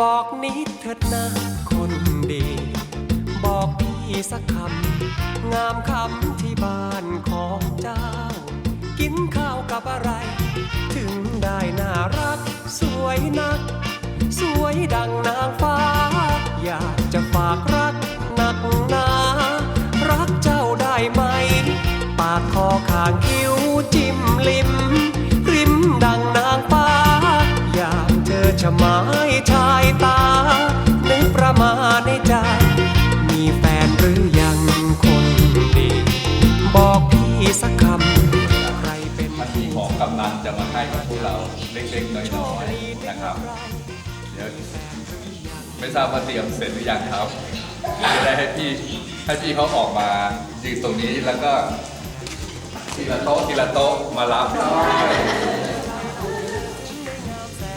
บอกนิดเถิดนะคนดี บอกพี่สักคำ งามคำที่บ้านของเจ้า กินข้าวกับอะไร ถึงได้น่ารัก สวยนัก สวยดังนางฟ้า อยากจะฝากรักหนักหนารักเจ้าได้ไหม ปากคอข้างคิ้วจิ้มลิม เจอชะไม้ชายตา นึกประมาณในใจ มีแฟนหรือยังคนดี บอกพี่สักคำ ใครเป็นมันมีของกำนันจะมาให้กับพวกเราเล็กๆน้อยๆนะครับ เดี๋ยวไม่ทราบว่าเตรียมเสร็จหรือยังครับจะได้ให้พี่ให้พี่เขาออกมายืนตรงนี้แล้วก็ทีละโต๊ะทีละโต๊ะมารับ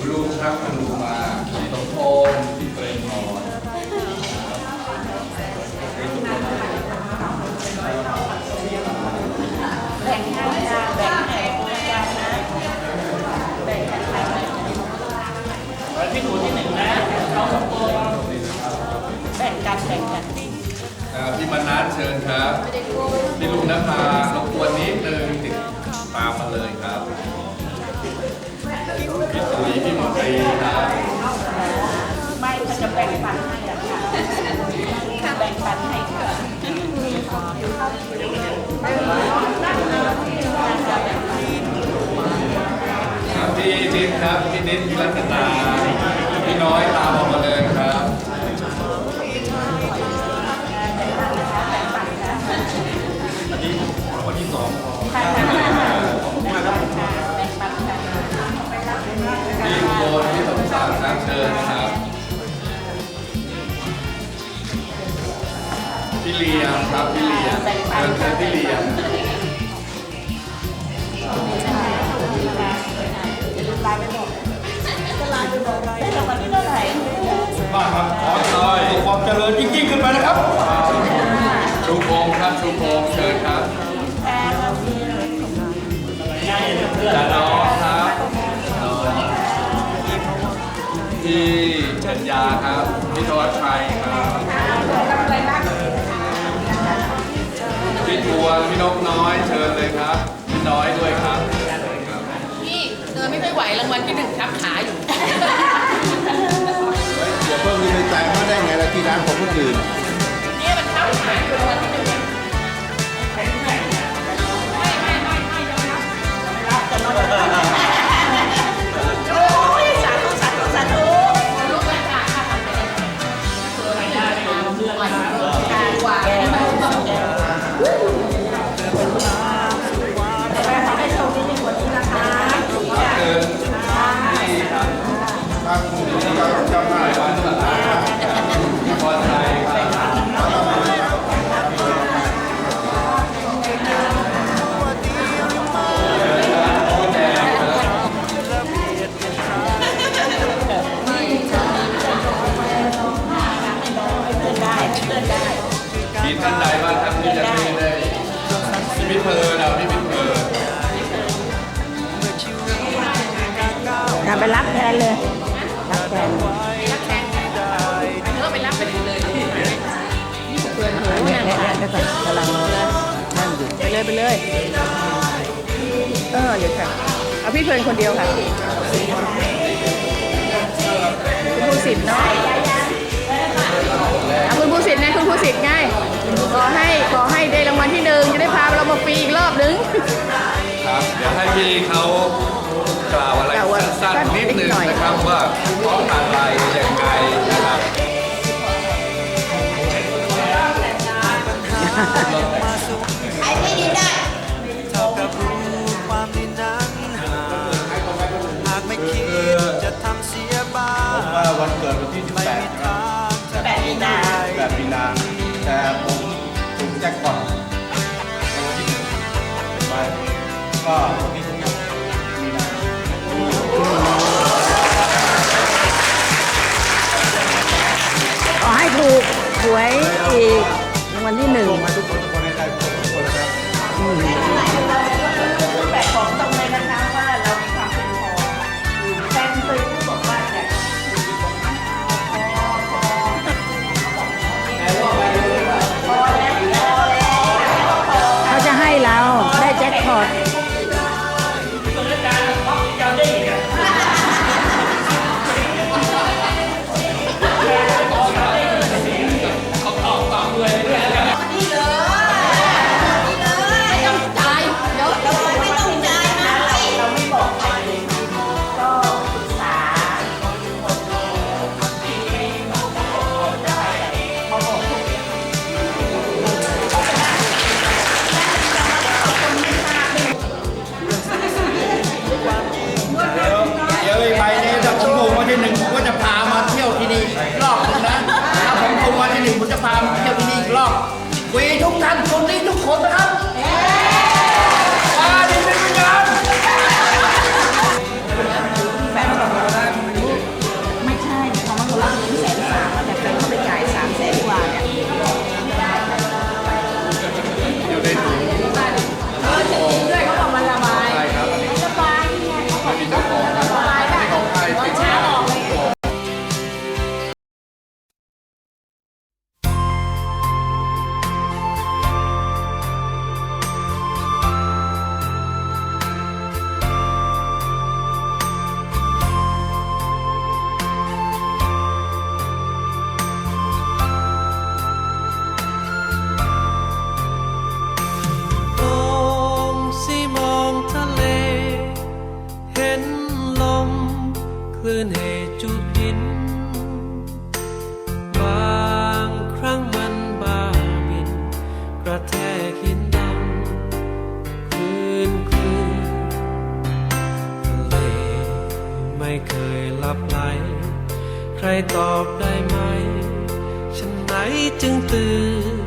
คุณลุงครับคุณลุมาพี่สมพงษ์พี่เปรมพรแบ่งให้จ้าแบ่งให้จ้านะแบ่งกันไปพี่หนูที่หนึ่งนะน้องสองตัวแบ่งกันแบ่งกันพี่มนัสเชิญครับพี่ลุงนภารบกวนนิดนึงติดตามมาเลยครับ ตุ๋ยพี่หมอตรีครับไม่เขาจะแบ่งปันให้อะค่ะแบ่งปันให้ค่ะครับพี่นิดครับพี่นิดพิรัตนาพี่น้อยตาบอกมา ไลน์ไปบอกได้รางวัลที่เท่าไหร่บ้าครับขอต้อยความเจริญยิ่งๆขึ้นไปนะครับ ชูพงศ์ครับ ชูพงศ์เชิญครับแพ้แล้วมีจ่าน้องครับ พี่ชัญญาครับ พี่ธวัชชัยครับอะไรบ้างพี่ทวนพี่นกน้อยเชิญเลยครับ พี่น้อยด้วยครับ ไม่ค่อยไหวรางวัลที่หนึ่งทับขาอยู่ เดี๋ยวเพิ่มมีในใจเขาได้ไงล่ะที่ร้านของคนอื่นเนี่ยมันทับขาอยู่รางวัลที่หนึ่ง พี่พิเพอร์นะพี่พิเพอร์อย่าไปรับแทนเลย รับแทนรับแทนเนื้อไปรับไปเลยเนี่ยเนี่ยเนี่ยเดี๋ยวก่อนกำลังนั่งอยู่ไปเลยไปเลย เออเดี๋ยวค่ะ เอาพี่เพลินคนเดียวค่ะคุณผู้สิทธิ์เนาะเอาคุณผู้สิทธิ์ไงคุณผู้สิทธิ์ไงาเรามาฟรีอีกรอบนึง ครับเดี๋ยวให้พี่เขากล่าวอะไรกล่าวว่าสั้นๆนิดนึงนิดหน่อย นะครับว่าต้องอะไรยังไงนะครับเท่ากับรู้ความในนั้นหากหากไม่คิดจะทำเสียบ้าผมว่าวันเกิดวันที่ ไม่มี18ทางจะแปดมีนา กหวยอีก ใครตอบได้ไหม ฉันไหนจึงตื่น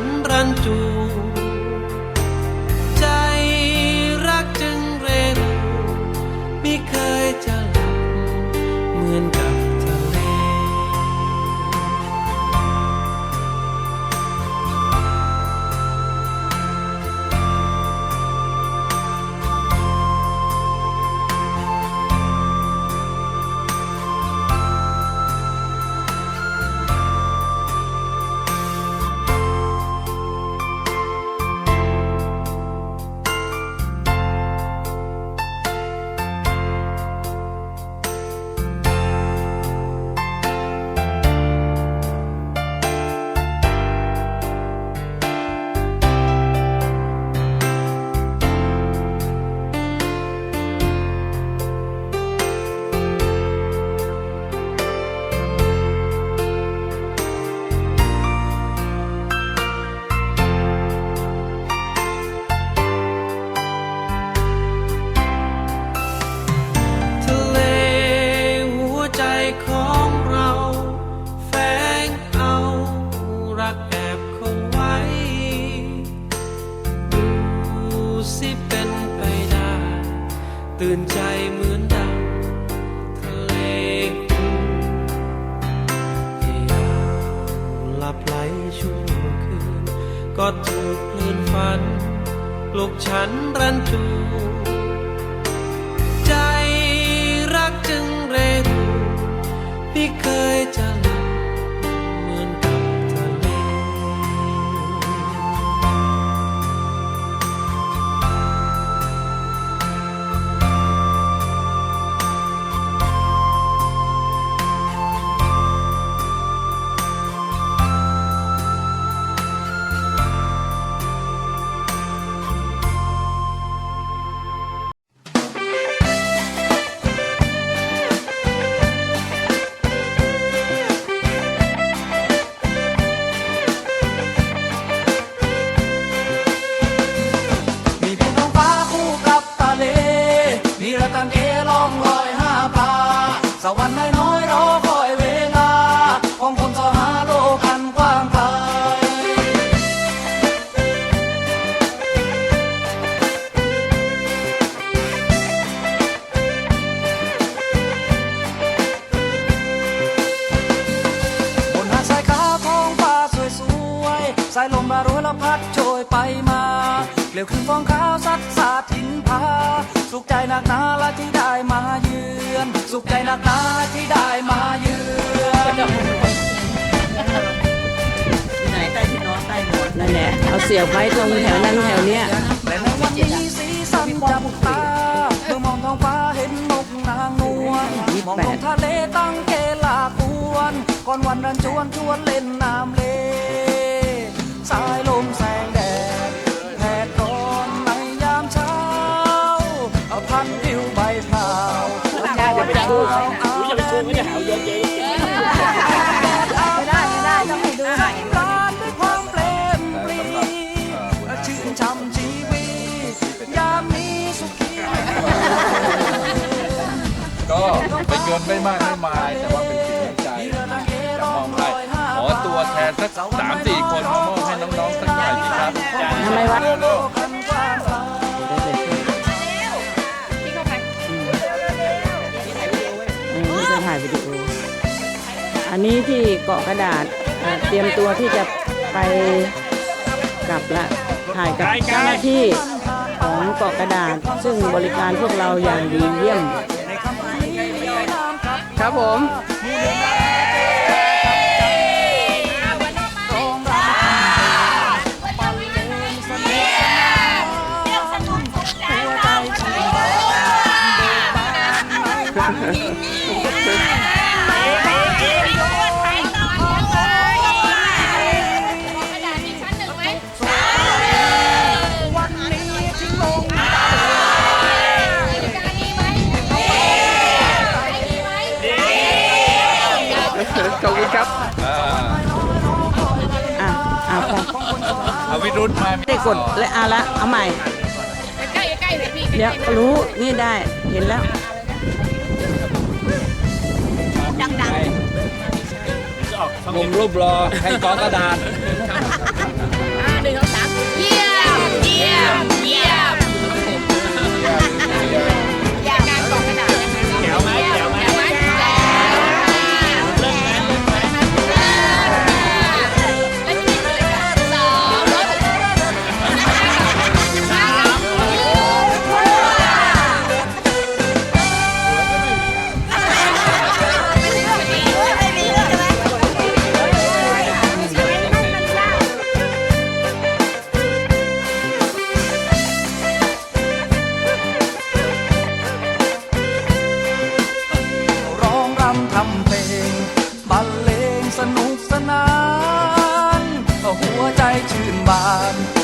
tan ดถูกคลื่นฟันลูกฉันรันจูใจรักจึงเรรูที่เคยจะ ได้มาเยือนไหนใต้ที่นอนใต้หมอนนั่นแหละเอาเสียบไว้ตรงแถวนั้นแถวเนี้ยและในวันนี้สีสันจับตาเมื่อมองท้องฟ้าเห็นนกนางนวลมองแปลดงทะเลตั้งเกลากวนก่อนวันรันจวนชวนเล่นน้ำเลสายลมแสงแดดแผดร้อนในยามเช้าพันผิวใบพาวอย่า ไปดูอย่าไปชูก็จะหาเยอะเจ๊ไม่ได้ไม่ได้ต้องให้ดูสายร้านด้วยความเปลมปรีชื่นช่ำชีวิตยามนี้สุขีก็ไม่เกินไม่มากไม่มายแต่ว่าเป็นสิ่งในใจจะมอบให้ขอตัวแทนสักสามสี่คนมามอบให้น้องๆสักหน่อยสิครับทำไมวะ นนี้ที่เกาะกระดาษเตรียมตัวที่จะไปกลับละถ่ายกับเจ้าหน้าที่ของเกาะกระดาษ ซึ่งบริการพวกเราอย่างดีเยี่ยม ครับผม รุธมาได้กดและอาละเอาใหม่ ใกล้ใกล้เลยพี่เดี๋ยวรู้นี่ได้เห็นแล้วลงรูปรอให้กองกระดาษ นุกสนานหัวใจชื่นบาน